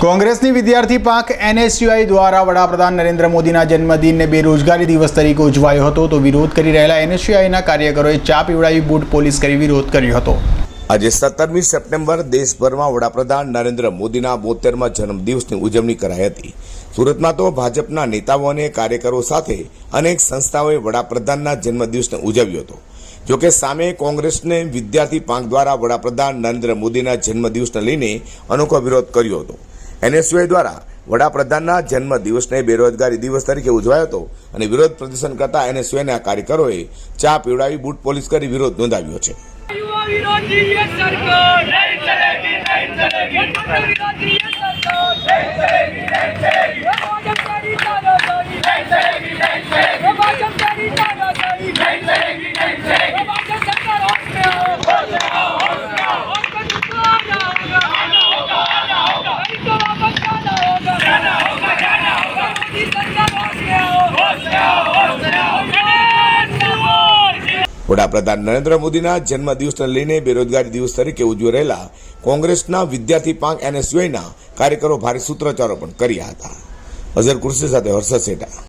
કોંગ્રેસની વિદ્યાર્થી પાંખ એનએસયુઆઈ દ્વારા વડાપ્રધાન નરેન્દ્ર મોદીના જન્મદિનને બેરોજગારી દિવસ તરીકે ઉજવાયો હતો તો વિરોધ કરી રહેલા એનએસયુઆઈના કાર્યકરોએ ચા પીવડાવી બૂટ પોલીસ કરી વિરોધ કર્યો હતો. આજે સત્તરમી સપ્ટેમ્બર દેશભરમાં વડાપ્રધાન નરેન્દ્ર મોદીના બોતેરમાં જન્મદિવસની ઉજવણી કરાઈ હતી. સુરતમાં તો ભાજપના નેતાઓ અને કાર્યકરો સાથે અનેક સંસ્થાઓએ વડાપ્રધાનના જન્મદિવસને ઉજવ્યો હતો. જોકે સામે કોંગ્રેસને વિદ્યાર્થી પાંખ દ્વારા વડાપ્રધાન નરેન્દ્ર મોદીના જન્મદિવસને લઈને અનોખો વિરોધ કર્યો હતો. એનએસયુઆઈ દ્વારા વડાપ્રધાનના જન્મદિવસને બેરોજગારી દિવસ તરીકે ઉજવાયો હતો અને વિરોધ પ્રદર્શન કરતા એનએસયુઆઈના કાર્યકરોએ ચા પીવડાવી, બૂટ પોલીસ કરી વિરોધ નોંધાવ્યો છે. युवा વડાપ્રધાન નરેન્દ્ર મોદીના જન્મદિવસને લઈને બેરોજગારી દિવસ તરીકે ઉજવી રહેલા કોંગ્રેસના વિદ્યાર્થી પાંખ એનએસયુઆઈના કાર્યકરો ભારે સૂત્રોચ્ચારો પણ કર્યા હતા. અઝર કુર્સી સાથે હર્ષદ સેઠા